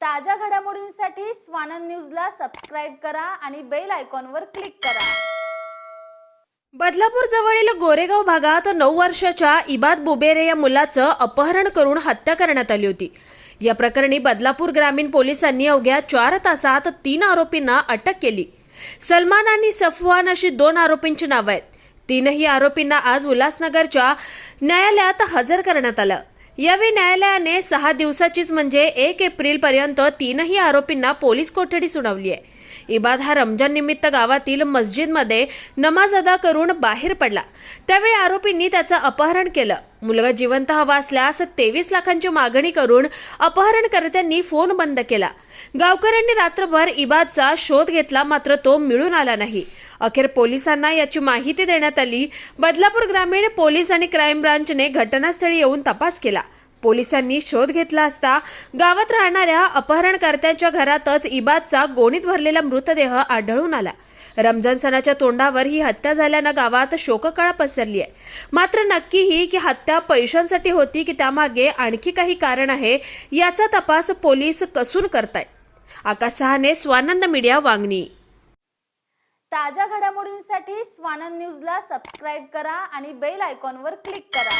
ताज्या घडामोडींसाठी स्वानंद न्यूजला सबस्क्राईब करा आणि बेल आयकॉनवर क्लिक करा. बदलापूर जवळील गोरेगाव भागात नऊ वर्षाच्या इबाद बुबेरे या मुलाचं अपहरण करून हत्या करण्यात आली होती. या प्रकरणी बदलापूर ग्रामीण पोलिसांनी अवघ्या चार तासात तीन आरोपींना अटक केली. सलमान आणि सफवान अशी दोन आरोपींची नावं आहेत. तीनही आरोपींना आज उल्हासनगरच्या न्यायालयात हजर करण्यात आलं. यावेळी न्यायालयाने सहा दिवसाचीच म्हणजे एक एप्रिल पर्यंत तीनही आरोपींना पोलीस कोठडी सुनावली आहे. इबाद हा रमजान निमित्त गावातील मस्जिदमध्ये नमाज अदा करून बाहेर पडला. त्यावेळी आरोपींनी त्याचं अपहरण केलं. मुलगा जिवंत हवा असल्यास तेवीस लाखांची मागणी करून अपहरणकर्त्यांनी फोन बंद केला. गावकऱ्यांनी रात्रभर इबादचा शोध घेतला मात्र तो मिळून आला नाही. अखेर पोलिसांना याची माहिती देण्यात आली. बदलापूर ग्रामीण पोलीस आणि क्राईम ब्रांचने घटनास्थळी येऊन तपास केला. पोलिसांनी शोध घेतला असता गावात राहणाऱ्या अपहरणकर्त्यांच्या घरातच इबादचा गोणीत भरलेला मृतदेह आढळून आला. रमजान सणाच्या तोंडावर ही हत्या झाल्यानं गावात शोककळा पसरली आहे. मात्र नक्की ही की हत्या पैशांसाठी होती की त्यामागे आणखी काही कारण आहे याचा तपास पोलीस कसून करतायत. आकाश सहाने स्वानंद मीडिया वांगणी. ताज्या घडामोडींसाठी स्वानंद न्यूजला सबस्क्राईब करा आणि बेल आयकॉनवर क्लिक करा.